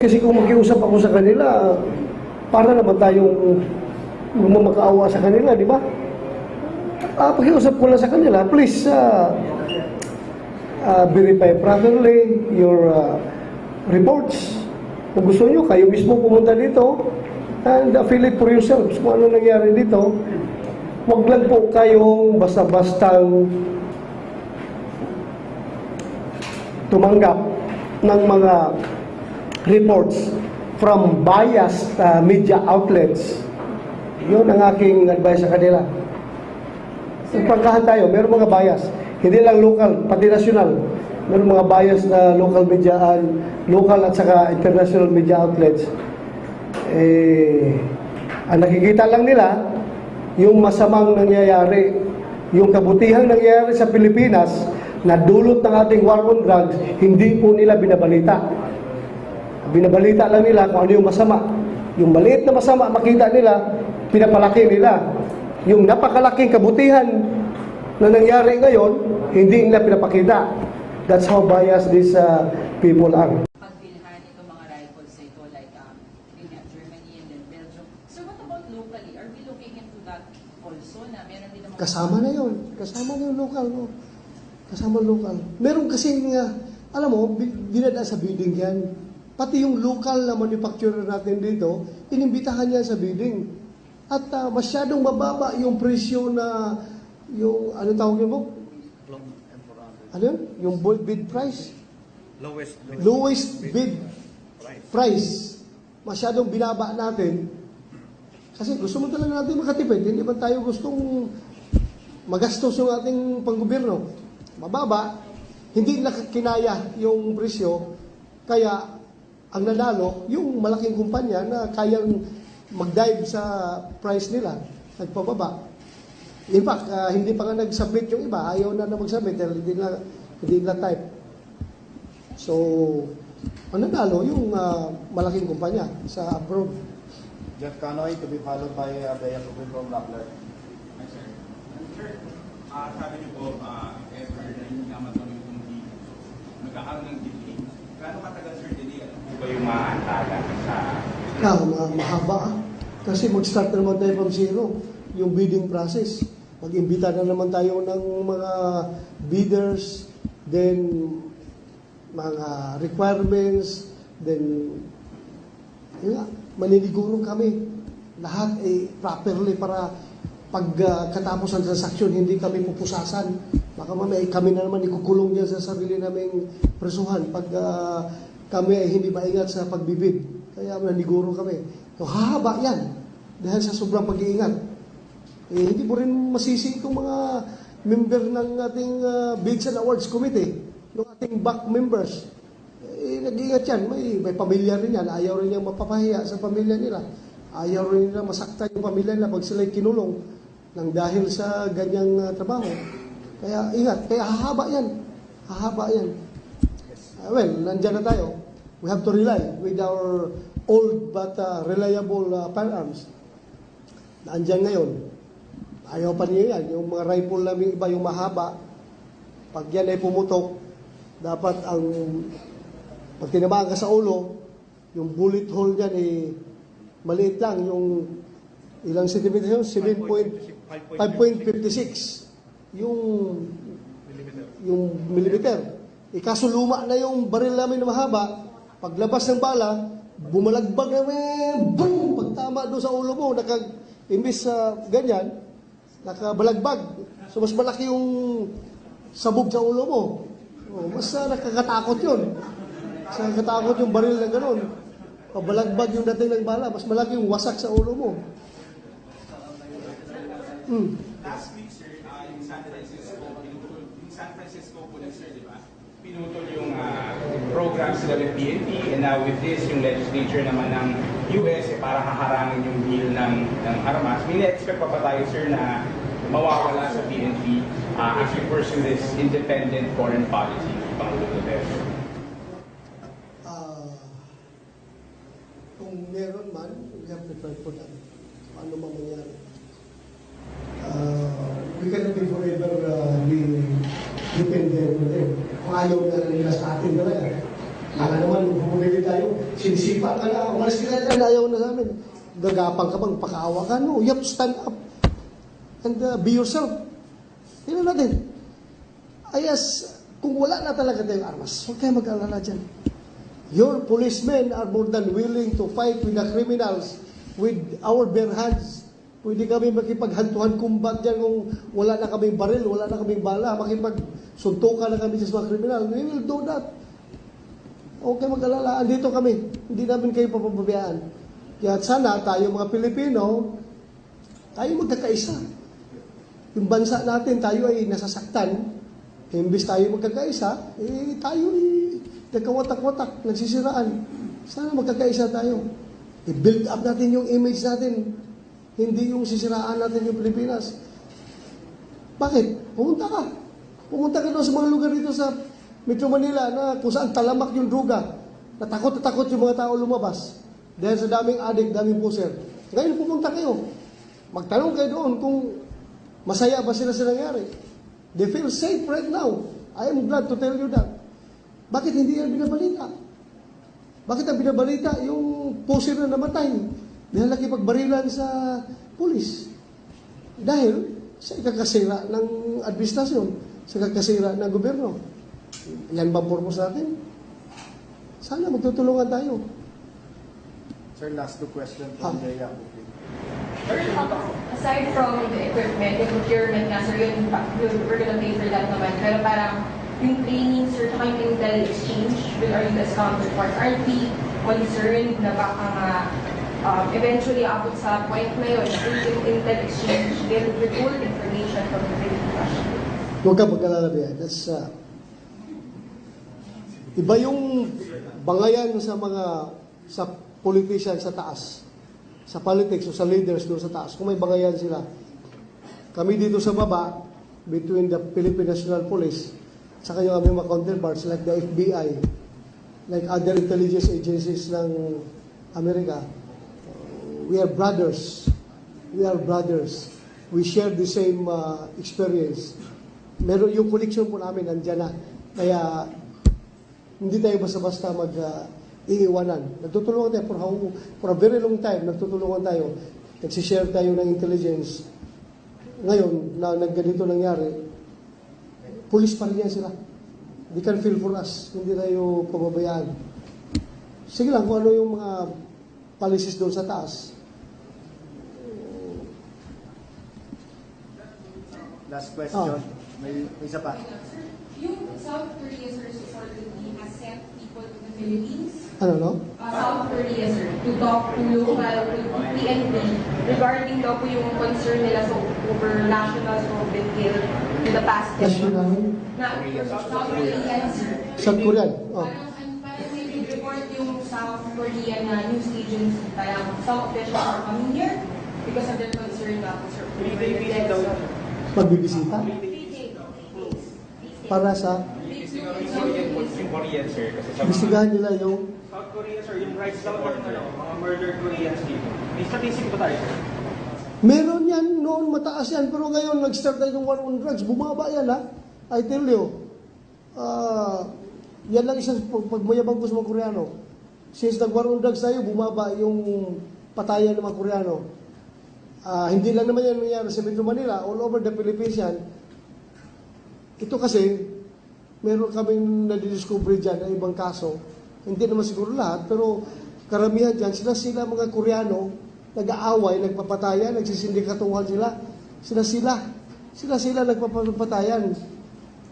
Kasi kung makiusap ako sa kanila, para naman tayong magmamakaawa sa kanila, di ba? Ah, pakiusap ko lang sa kanila, please, uh, uh, verify properly your uh, reports. Kung gusto nyo, kayo mismo pumunta dito and uh, feel it for yourselves kung ano nangyari dito. Huwag lang po kayong basta-bastang tumanggap ng mga reports from biased uh, media outlets. Yun ang aking advice sa kanila. Pagkahan tayo, meron mga bias. Hindi lang local, pati national. Meron mga bias na local media, uh, local at saka international media outlets. Eh, ang nakikita lang nila, yung masamang nangyayari, yung kabutihang nangyayari sa Pilipinas, na dulot ng ating war on drugs, hindi po nila binabalita. Binabalita lang nila kung ano yung masama. Yung maliit na masama makita nila, pinapalaki nila. Yung napakalaking kabutihan na nangyari ngayon, hindi nila pinapakita. That's how biased these uh, people are. pagbilhan itong mga rifles na ito like um, in Germany and then Belgium. So what about locally? Are we looking into that also na meron din naman Kasama na yon, kasama na yung local, no? Kasama local. Meron kasi nga, alam mo, dinadaan sa bidding yan. Pati yung local na manufacturer natin dito, inimbitahan yan sa bidding. At ah, masyadong mababa yung presyo na, yung, ano tawag yun mo? Ano yun? Yung bold bid price? Lowest, lowest bid price, masyadong binaba natin. Kasi gusto mo talaga natin makatipid. Hindi ba tayo gustong magastos yung ating panggobyerno? Mababa, hindi na kinaya yung presyo, kaya ang nanalo, yung malaking kumpanya na kayang mag-dive sa price nila, nagpababa. In fact, ah, hindi pa nga nag-submit yung iba, ayaw na na mag-submit, dahil hindi na, hindi na type. So, ang nanalo yung ah, malaking kumpanya sa abroad. Jeff Canoy to be followed by uh, Bea Rubin from Rappler. Sir, ah sabi niyo po, if ever na hindi naman kami kung di magkakaroon ng delay, gaano katagal sir delay? Ano po ba yung maantala sa... Ah, ma- mahaba ah. Kasi mag-start na naman tayo from zero, yung bidding process. Mag-imbita na naman tayo ng mga bidders, then mga requirements, then yun nga, maniniguro kami. Lahat ay properly para pag ah, katapos ang transaksyon, hindi kami pupusasan. Baka mamaya kami na naman ikukulong niya sa sarili naming presuhan pag ah, kami ay hindi maingat sa pagbibid. Kaya naniguro kami. So, hahaba yan dahil sa sobrang pag-iingat. Eh, hindi mo rin masisi itong mga member ng ating ah, Bids and Awards Committee, ng ating back members. Nag-iingat yan. May, may pamilya rin yan. Ayaw rin niyang mapapahiya sa pamilya nila. Ayaw rin nila masaktan yung pamilya nila pag sila'y kinulong ng dahil sa ganyang ah, trabaho. Kaya ingat. Kaya hahaba yan. Hahaba yan. Ah, well, nandyan na tayo. We have to rely with our old but ah, reliable ah, firearms. Nandyan ngayon. Ayaw pa niya yan. Yung mga rifle namin iba, yung mahaba, pag yan ay pumutok, dapat ang pag tinamaan ka sa ulo, yung bullet hole niyan eh, maliit lang. Yung ilang centimeter yun? 7 point- 5.56. Yung yung millimeter. Kaso luma na yung baril namin na mahaba, paglabas ng bala, bumalagbag na, eh, boom! Pagtama doon sa ulo mo, naka, imbis sa ganyan, nakabalagbag. So, mas malaki yung sabog sa ulo mo. Oh, mas ah, nakakatakot yun. Mas nakakatakot yung baril na gano'n. Pabalagbag yung dating ng bala, mas malaki yung wasak sa ulo mo. Hmm. Last week sir, ah, yung San Francisco, yung San Francisco po na sir, di ba? Pinutol yung ah, program sila with PNP and now with this, yung legislature naman ng US eh, para haharangin yung deal ng, ng armas. May na-expect pa ba tayo sir na mawawala sa PNP ah, as we pursue this independent foreign policy Pangulong Duterte? Ah, kung meron man, we have prepared for that. Paano man mangyari. Uh, we cannot be forever uh, be dependent on them. Kung ayaw na nila sa atin talaga. Kaya naman, kung pumili tayo, sinisipa ka na, umalis ka na dyan, ayaw na sa amin. Gagapang ka bang, pakaawa ka, no? You have to stand up and uh, be yourself. Tingnan natin. Ayas, kung wala na talaga tayong armas, huwag kayo mag-alala dyan. Your policemen are more than willing to fight with the criminals with our bare hands. Pwede kami makipaghantuhan kumbat dyan kung wala na kaming baril, wala na kaming bala, makipagsuntukan na kami sa mga kriminal. We will do that. Kayo mag-alala, andito kami. Hindi namin kayo papabayaan. Kaya sana tayo mga Pilipino, tayo magkakaisa. Yung bansa natin, tayo ay nasasaktan. Imbis tayo magkakaisa, eh tayo ay nagkawatak-watak, nagsisiraan. Sana magkakaisa tayo. I-build up natin yung image natin. Hindi yung sisiraan natin yung Pilipinas. Bakit? Pumunta ka. Pumunta ka doon sa mga lugar dito sa Metro Manila na kung saan talamak yung druga. Natakot na takot yung mga tao lumabas. Dahil sa daming adik, daming puser. Ngayon pumunta kayo. Magtanong kayo doon kung masaya ba sila sa nangyari. They feel safe right now. I am glad to tell you that. Bakit hindi yan binabalita? Bakit ang binabalita yung puser na namatay? Dahil nakipagbarilan sa pulis. Dahil sa ikakasira ng administrasyon, sa ikakasira ng gobyerno. Yan ba ang purpose natin? Sana magtutulungan tayo. Sir, last two questions Ah. from Bea. Aside from the equipment, the procurement nga, sir, yun, yun, we're gonna pay for that naman. Pero parang yung training, sir, tsaka yung intel exchange with our US counterparts, aren't we concerned na baka nga um, eventually abot sa point na yun, yung intel exchange, will withhold information from the Philippines. Huwag ka mag-alala Bea. That's, uh, iba yung bangayan sa mga sa politician sa taas, sa politics o sa leaders doon sa taas. Kung may bangayan sila. Kami dito sa baba, between the Philippine National Police, saka yung aming mga counterparts like the FBI, like other intelligence agencies ng Amerika, we are brothers. We are brothers. We share the same uh, experience. Meron yung connection po namin nandiyan na. Kaya hindi tayo basta-basta mag uh, iiwanan. Nagtutulungan tayo for, how, for a very long time. Nagtutulungan tayo. Nagsishare tayo ng intelligence. Ngayon, na nagganito nangyari, police pa rin yan sila. They can feel for us. Hindi tayo pababayaan. Sige lang kung ano yung mga policies doon sa taas. Last question. Ah. May, may isa pa. Yung South Korea, sir, supposedly has sent people to the Philippines Ano, no? uh, South Korea, sir, to talk to local, to PNP regarding daw po yung concern nila sa over nationals who have been killed in the past 10 National, months. Na, South Korean, sir. South Korean. Oh. Parang, an- parang may report yung South Korea na news agency, parang some officials are coming here because of their concern na sir. Magbibisita? Para sa Korean, yung Korean, sir, kasi sa mga imbestigahan nila yung South Korea, sir, yung rights lang ng ano, mga murdered Koreans dito. May statistic ba tayo, sir? Meron yan, noon mataas yan, pero ngayon nag-start na yung war on drugs, bumaba yan ha. I tell you, ah, yan lang isang pag- pagmayabang ko sa mga Koreano. Since nag-war on drugs tayo, bumaba yung patayan ng mga Koreano. Ah, hindi lang naman yan nangyari sa Metro Manila, all over the Philippines yan. Ito kasi, meron kaming nadidiscover dyan na ibang kaso. Hindi naman siguro lahat, pero karamihan dyan, sila sila mga Koreano, nag-aaway, nagpapatayan, nagsisindikatuhan sila. Sila sila. Sila sila nagpapatayan.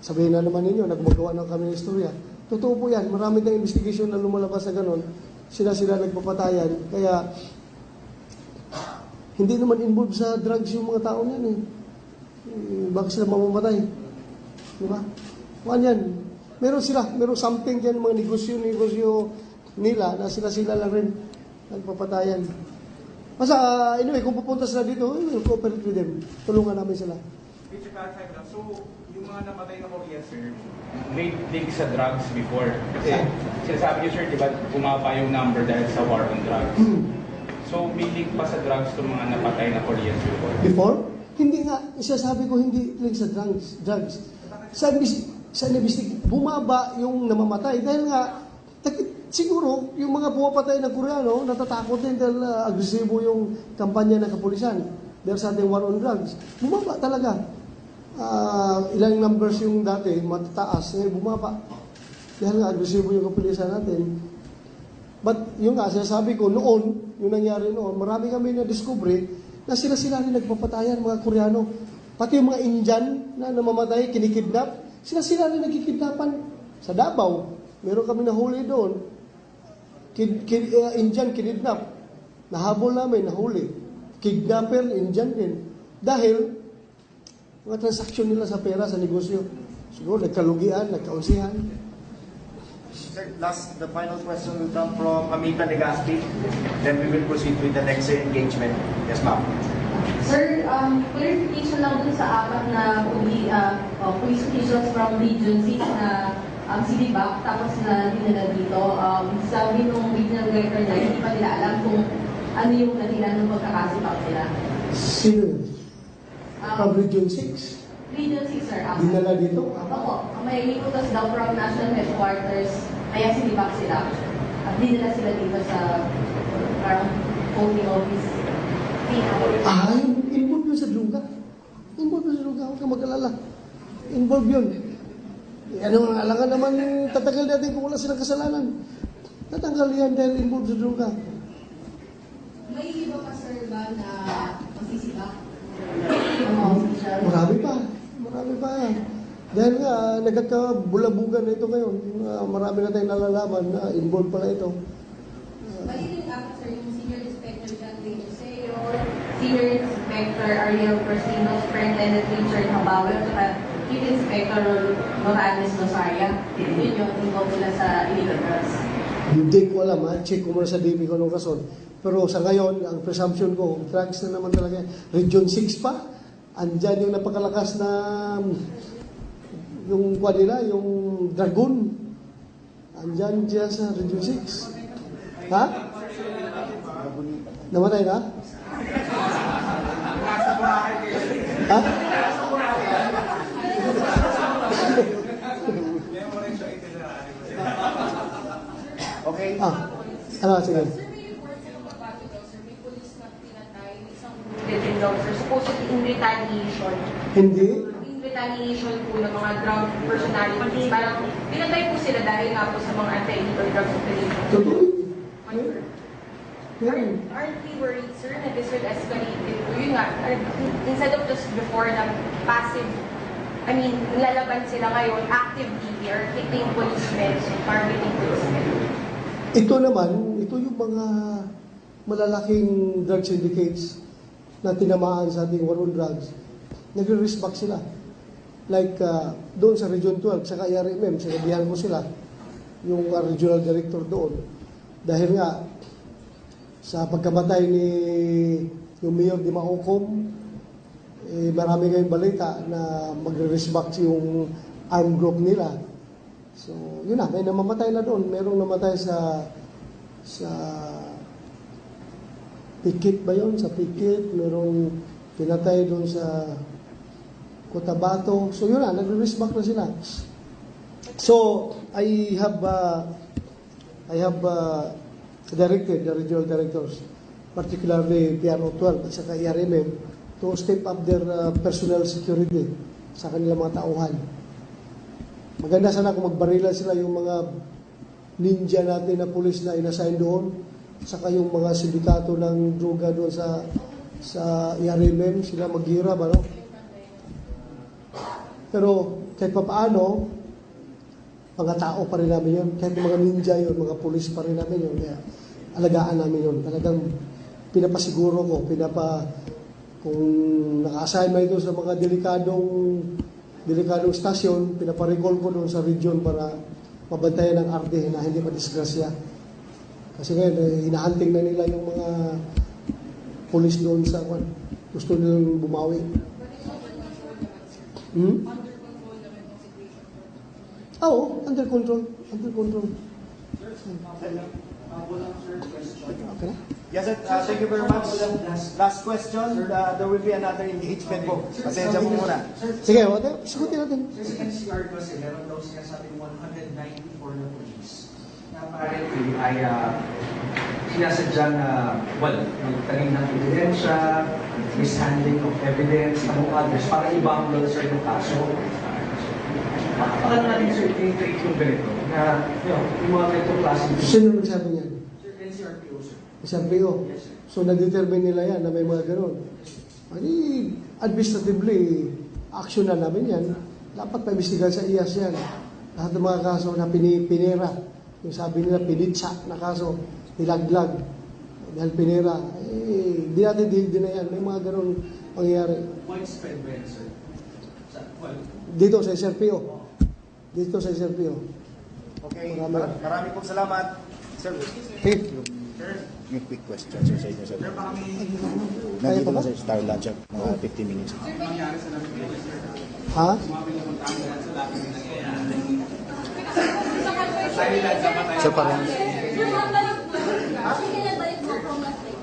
Sabihin na naman ninyo, nagmagawa ng kami ng istorya. Totoo po yan. Marami tayong investigation na lumalabas sa ganon. Sila sila nagpapatayan. Kaya, hindi naman involved sa drugs yung mga tao niyan eh. Eh, Bakit sila mamamatay? Di? Kuhan yan. Meron sila, meron something dyan, mga negosyo-negosyo nila na sila-sila lang rin nagpapatayan. Basta, uh, anyway, kung pupunta sila dito, we will cooperate with them. Tulungan namin sila. Mr. Clarify lang, so yung mga napatay na Korea, sir, may link sa drugs before. Kasi sinasabi niyo, sir, di ba, bumaba yung number dahil sa war on drugs. So may link pa sa drugs itong mga napatay na Koreans before. Before? Hindi nga, isasabi ko hindi lang sa drugs. drugs. Sa, sa investig- bumaba yung namamatay dahil nga, siguro, yung mga pumapatay na Koreano, natatakot din dahil uh, agresibo yung kampanya ng kapulisan dahil sa ating war on drugs. Bumaba talaga. Ah, ilang numbers yung dati, matataas, eh, bumaba. Dahil nga agresibo yung kapulisan natin. But yung nga, sinasabi ko, noon, yung nangyari noon, marami kami na-discovery na sila-sila rin nagpapatayan, mga Koreano. Pati yung mga Indian na namamatay, kinikidnap, sila-sila rin nagkikidnapan sa Davao. Meron kami nahuli doon. Kid, kid, uh, Indian kinidnap. Nahabol namin, nahuli. Kidnapper, Indian din. Dahil, mga transaksyon nila sa pera, sa negosyo. Siguro, nagkalugian, nagkaunsihan. Sir, last, the final question will come from Amita Legaspi. Then we will proceed with the next engagement. Yes, ma'am. Sir, um, clarification lang dun sa apat na puli, uh, uh, police officials from Region 6 na um, CDBAC, tapos na dinala dito. Um, sabi nung regional director na hindi pa nila alam kung ano yung dahilan ng pagkakasipak nila. Sino yun? From Um, Region 6. Region 6, sir. apat. Dinala dito? Opo, may iutos daw from national headquarters, kaya CDBAC sila. At dinala sila dito sa parang voting office. Yung involved yun sa droga. Involved yun sa droga. Huwag kang mag-alala. Involved yun. Eh, ano nga, alangan naman tatagal natin kung wala silang kasalanan. Tatanggal yan dahil involved sa droga. May iba pa sir ba na official? Marami pa. Marami pa. Dahil nga, nagkakabulabugan na ito ngayon. Ah, marami na tayong nalalaman na involved pala ito. Mali rin ako sir, yung Senior Inspector John Ray Joseo, Senior Inspector Ariel Persino, Superintendent Richard Habawal, at Chief Inspector Morales Rosaria. Yun yung involved nila sa illegal drugs. Hindi ko alam, ha? check ko muna sa DB ko anong rason. Pero sa ngayon, ang presumption ko, drugs na naman talaga. Region 6 pa, andyan yung napakalakas na yung kwa nila, yung dragon. Andyan dyan sa Region 6. Ha? Namatay na? Ha? Okay. Ah, ano, sige. Supposedly in retaliation. Hindi? In retaliation po ng mga drug personalities. Parang pinatay po sila dahil nga po sa mga anti-illegal drugs operation. Totoo? Aren't, we worried, sir, na this will escalate yun nga, uh, instead of just before na passive, I mean, lalaban sila ngayon, actively, they are hitting policemen, targeting policemen. Ito naman, ito yung mga malalaking drug syndicates na tinamaan sa ating war on drugs. Nagre-respect sila. Like uh, doon sa Region 12, sa IRMM, sinabihan ko sila, yung uh, regional director doon. Dahil nga, sa pagkamatay ni yung Mayor di Mahukom, eh, marami kayong balita na magre-respect yung armed group nila. So, yun na, may namamatay na doon. Merong namatay sa sa Pikit ba yun? Sa Pikit. Merong pinatay doon sa Cotabato. So, yun na, nagre-respect na sila. So, I have uh, I have uh, directed the regional directors, particularly PRO 12 at saka ERMM, to step up their uh, personnel security sa kanilang mga tauhan. Maganda sana kung magbarilan sila yung mga ninja natin na pulis na inassign doon, saka yung mga sindikato ng droga doon sa sa ERMM, sila maghirap, ano? Pero kahit pa paano, mga tao pa rin namin yun. Kahit mga ninja yun, mga pulis pa rin namin yun. Kaya alagaan namin yun. Talagang pinapasiguro ko, pinapa, kung naka-assign man ito sa mga delikadong delikadong stasyon, pinaparecall ko doon sa region para mabantayan ng RD na hindi pa disgrasya. Kasi ngayon, eh, hinahunting na nila yung mga pulis doon sa kwan. Gusto nilang bumawi. Hmm? Ah, Oo, under control. Under control. Okay? Yes, sir. Uh, thank you very much. Last question. Uh, there will be another engagement po. Pasensya po muna. Sige, wala. Sagutin natin. Sir, sa NCR kasi meron daw sinasabing 194 na police na apparently ay uh, sinasadya na, well, magtanim ng ebidensya, mishandling of evidence, among others, para i-bundle sir yung kaso. Paano natin sir i-treat yung ganito na, you know, yung mga ganitong klaseng Sino nagsabi niyan? Sir, NCRPO sir. Isang PO. Yes sir. So, na-determine nila yan na may mga ganun. Ani, administratively, action na namin yan. Dapat pa-investigan sa IAS yan. Lahat ng mga kaso na pini, pinera. Yung sabi nila, pinitsa na kaso, nilaglag. Dahil pinera. Eh, di natin di, na yan. May mga ganun pangyayari. Widespread ba yan sir? Dito sa SRPO. Dito sa SRPO. Okay. Marami. Mar- Marami pong salamat. Sir, Hey, Yung quick question sir sa inyo sir. kaya Nandito pa ba? na sa Star Lunch mga 15 minutes. Ha? Sir, parang Sir, ma'am, balik po. Kasi kailan balik po from last week?